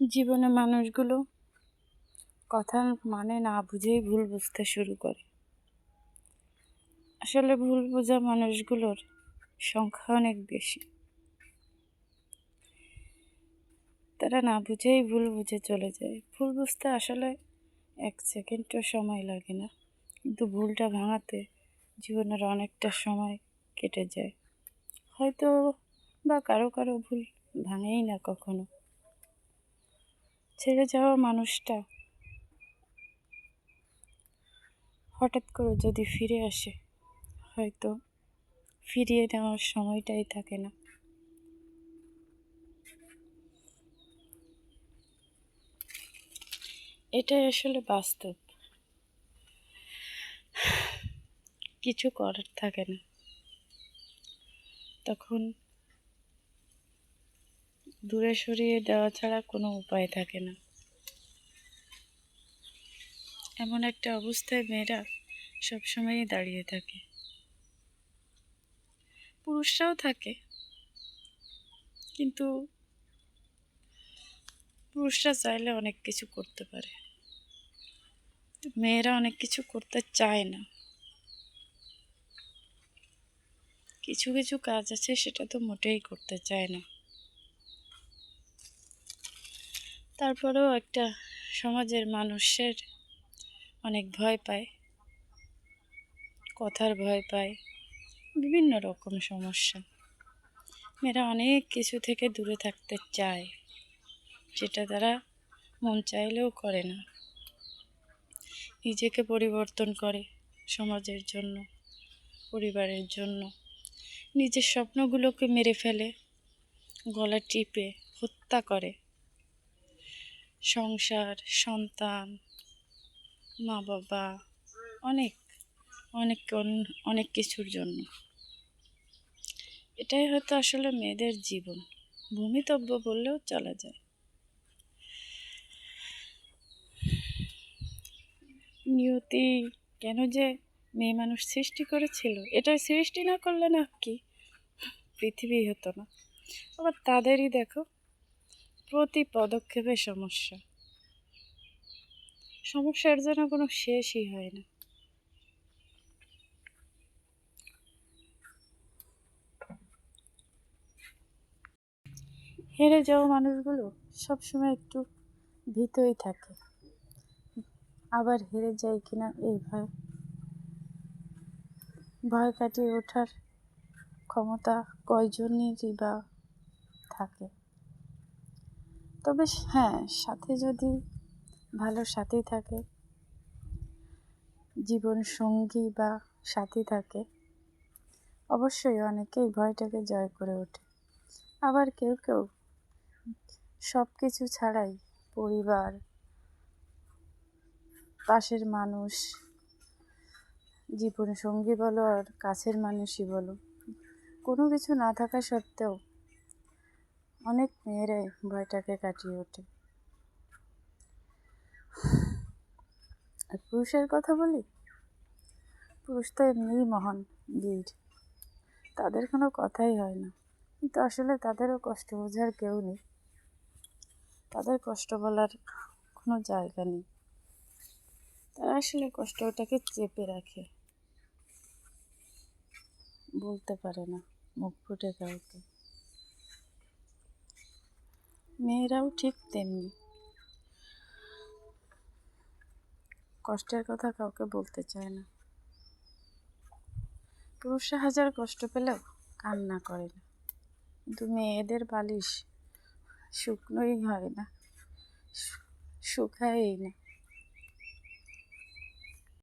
জীবনে মানুষগুলো কথার মানে না বুঝেই ভুল বুঝতে শুরু করে। আসলে ভুল বোঝা মানুষগুলোর সংখ্যা অনেক বেশি। তারা না বুঝেই ভুল বুঝে চলে যায়। ভুল বুঝতে আসলে এক সেকেন্ডও সময় লাগে না। কিন্তু ভুলটা ভাঙাতে জীবনের অনেকটা সময় কেটে যায়। হয়তো বা কারও কারও ভুল ভাঙেই না কখনো। ছেড়ে যাওয়া মানুষটা হঠাৎ করে যদি ফিরে আসে, হয়তো ফিরিয়ে নেওয়ার সময়টাই থাকে না। এটাই আসলে বাস্তব। কিছু করার থাকে না। তখন দূরে সরিয়ে দেওয়া ছাড়া কোনো উপায় থাকে না। এমন একটা অবস্থায় মেয়েরা সবসময়ই দাঁড়িয়ে থাকে। পুরুষরাও থাকে, কিন্তু পুরুষরা চাইলে অনেক কিছু করতে পারে। মেয়েরা অনেক কিছু করতে চায় না। কিছু কিছু কাজ আছে সেটা তো মোটেই করতে চায় না। তারপরেও একটা সমাজের মানুষের অনেক ভয় পায়, কথার ভয় পায়, বিভিন্ন রকম সমস্যা। মেয়েরা অনেক কিছু থেকে দূরে থাকতে চায়, যেটা তারা মন চাইলেও করে না। নিজেকে পরিবর্তন করে সমাজের জন্য, পরিবারের জন্য। নিজের স্বপ্নগুলোকে মেরে ফেলে, গলা টিপে হত্যা করে। সংসার, সন্তান মা বাবা অনেক অনেক অনেক কিছুর জন্য। এটাই হয়তো আসলে মেয়েদের জীবন। ভূমিতব্য বললেও চলা যায়। নিয়তি কেন যে মেয়ে মানুষ সৃষ্টি করেছিল, এটা সৃষ্টি না করলে না কি? পৃথিবী হতো না। আবার তাদেরই দেখো প্রতি পদক্ষেপে সমস্যা। সমস্যার জন্য কোনো শেষই হয় না। হেরে যাওয়া মানুষগুলো সবসময় একটু ভীতই থাকে। আবার হেরে যায় কিনা এই ভয়। ভয় কাটিয়ে ওঠার ক্ষমতা কয়জনেরই বা থাকে? তবে হ্যাঁ সাথে যদি ভালো সাথী থাকে জীবন সঙ্গী বা সাথী থাকে, অবশ্যই অনেকেই ভয়টাকে জয় করে ওঠে। আবার কেউ কেউ সব কিছু ছাড়াই পরিবার, পাশের মানুষ জীবন সঙ্গী বলো আর কাছের মানুষই বলো, কোনো কিছু না থাকা সত্ত্বেও অনেক মেয়েরাই ভয়টাকে কাটিয়ে ওঠে। আর পুরুষের কথা বলি? পুরুষ তো এমনিই মহান, বীর। তাদের কোনো কথাই হয় না। কিন্তু আসলে তাদেরও কষ্ট বোঝার কেউ নেই। তাদের কষ্ট বলার কোনো জায়গা নেই। তারা আসলে কষ্টটাকে চেপে রাখে। বলতে পারে না, মুখ ফুটে কাউকে। মেয়েরাও ঠিক তেমনি। কষ্টের কথা কাউকে বলতে চায় না। পুরুষরা হাজার কষ্ট পেলেও কান্না করে না। কিন্তু মেয়েদের বালিশ শুকনোই হয় না শুকায়ই না।